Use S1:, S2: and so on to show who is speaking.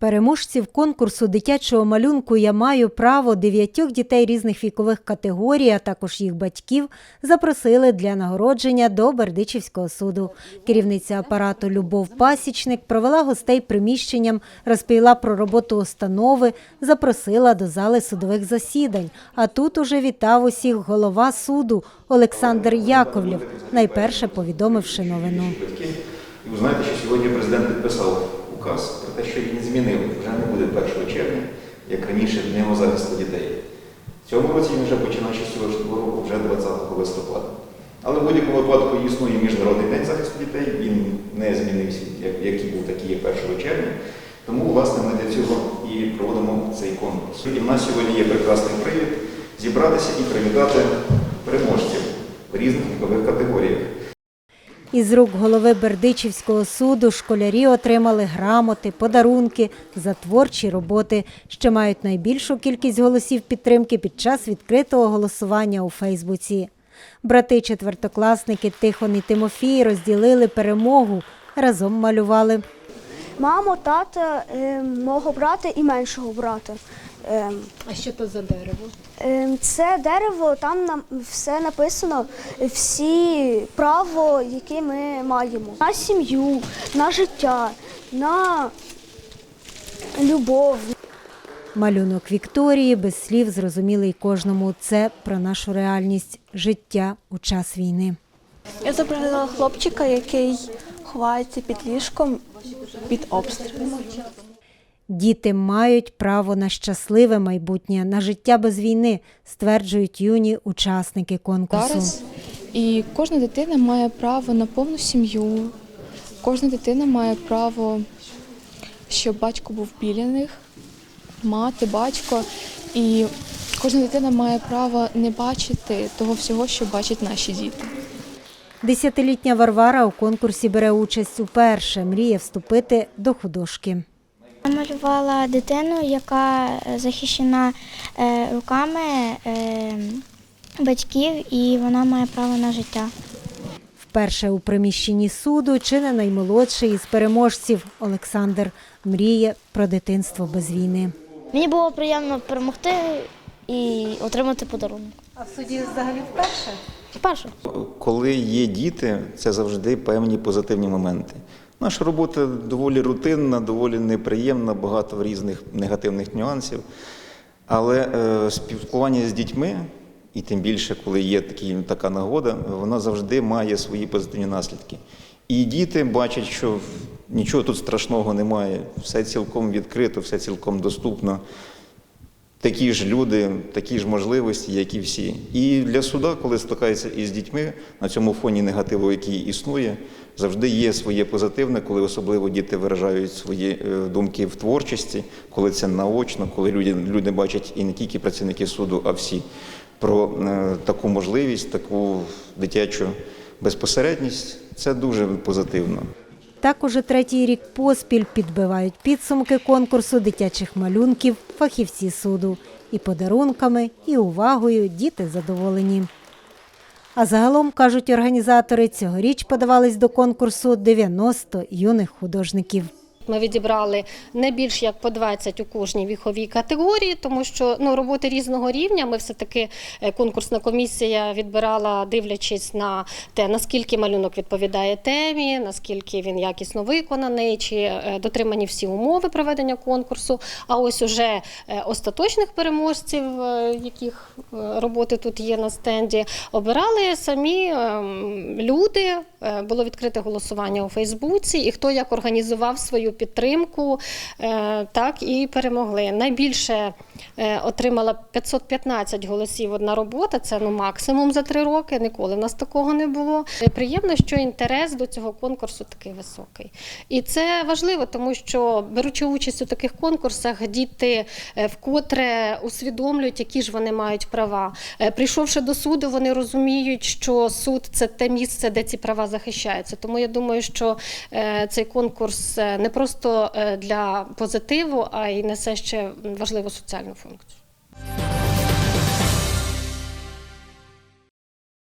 S1: Переможців конкурсу дитячого малюнку Я маю право дев'ятьох дітей різних вікових категорій, а також їх батьків, запросили для нагородження до Бердичівського суду. Керівниця апарату Любов Пасічник провела гостей приміщенням, розповіла про роботу установи, запросила до зали судових засідань. А тут уже вітав усіх голова суду Олександр Яковлєв, найперше повідомивши новину.
S2: ви знаєте, що сьогодні президент підписав указ про те, що він змінив. Вже не буде 1 червня, як раніше Днем захисту дітей. В цьому році він вже починаючи з цього року, вже 20 листопада. Але в будь-якому випадку існує Міжнародний день захисту дітей, він не змінився, як, який був, такий є 1 червня. Тому, власне, ми для цього і проводимо цей конкурс. І в нас сьогодні є прекрасний привід зібратися і привітати переможців в різних вікових категоріях.
S1: Із рук голови Бердичівського суду школярі отримали грамоти, подарунки за творчі роботи, що мають найбільшу кількість голосів підтримки під час відкритого голосування у Фейсбуці. Брати четвертокласники Тихон і Тимофій розділили перемогу, разом малювали.
S3: Маму, тата, е, мого брата і меншого брата. Е,
S4: А що то за дерево?
S3: е, це дерево, там нам все написано, всі право, які ми маємо. На сім'ю, на життя, на любов.
S1: Малюнок Вікторії без слів зрозумілий кожному. Це про нашу реальність життя у час війни.
S5: Я зобразила хлопчика, який ховається під ліжком від обстрілу.
S1: Діти мають право на щасливе майбутнє, на життя без війни, стверджують юні учасники конкурсу.
S6: зараз. І кожна дитина має право на повну сім'ю. Кожна дитина має право, щоб батько був біля них, мати, батько. І кожна дитина має право не бачити того всього, що бачать наші діти.
S1: Десятилітня Варвара у конкурсі бере участь уперше, мріє вступити до художки.
S7: Я малювала дитину, яка е, захищена е, руками е, батьків, і вона має право на життя.
S1: Вперше у приміщенні суду чи не наймолодший із переможців Олександр мріє про дитинство без війни.
S7: Мені було приємно перемогти і отримати подарунок.
S1: А в суді взагалі вперше?
S7: Перше.
S2: Коли є діти, це завжди певні позитивні моменти. Наша робота доволі рутинна, доволі неприємна, багато різних негативних нюансів. Але е, спілкування з дітьми, і тим більше, коли є такі, така нагода, вона завжди має свої позитивні наслідки. І діти бачать, що нічого тут страшного немає, все цілком відкрито, все цілком доступно такі ж люди, такі ж можливості, як і всі. І для суда, коли стикається із дітьми на цьому фоні негативу, який існує, завжди є своє позитивне, коли особливо діти виражають свої е, думки в творчості, коли це наочно, коли люди, люди бачать і не тільки працівники суду, а всі про е, таку можливість, таку дитячу безпосередність. Це дуже позитивно.
S1: Так уже третій рік поспіль підбивають підсумки конкурсу дитячих малюнків фахівці суду. І подарунками, і увагою діти задоволені. А загалом, кажуть організатори, цьогоріч подавались до конкурсу 90 юних художників.
S4: Ми відібрали не більш як по 20 у кожній віковій категорії, тому що ну, роботи різного рівня. Ми все-таки е, конкурсна комісія відбирала, дивлячись на те, наскільки малюнок відповідає темі, наскільки він якісно виконаний, чи е, дотримані всі умови проведення конкурсу. А ось уже е, остаточних переможців, яких роботи тут є на стенді, обирали самі ем, люди. Було відкрите голосування у Фейсбуці, і хто як організував свою підтримку, е, так і перемогли. Найбільше отримала 515 голосів одна робота. Це ну максимум за три роки. Ніколи в нас такого не було. Е, Приємно, що інтерес до цього конкурсу такий високий. І це важливо, тому що беручи участь у таких конкурсах, діти е, вкотре усвідомлюють, які ж вони мають права. Е, Прийшовши до суду, вони розуміють, що суд це те місце, де ці права захищаються. Тому я думаю, що е, цей конкурс е, не просто е, для позитиву, а й несе ще важливу соціальну funkcji.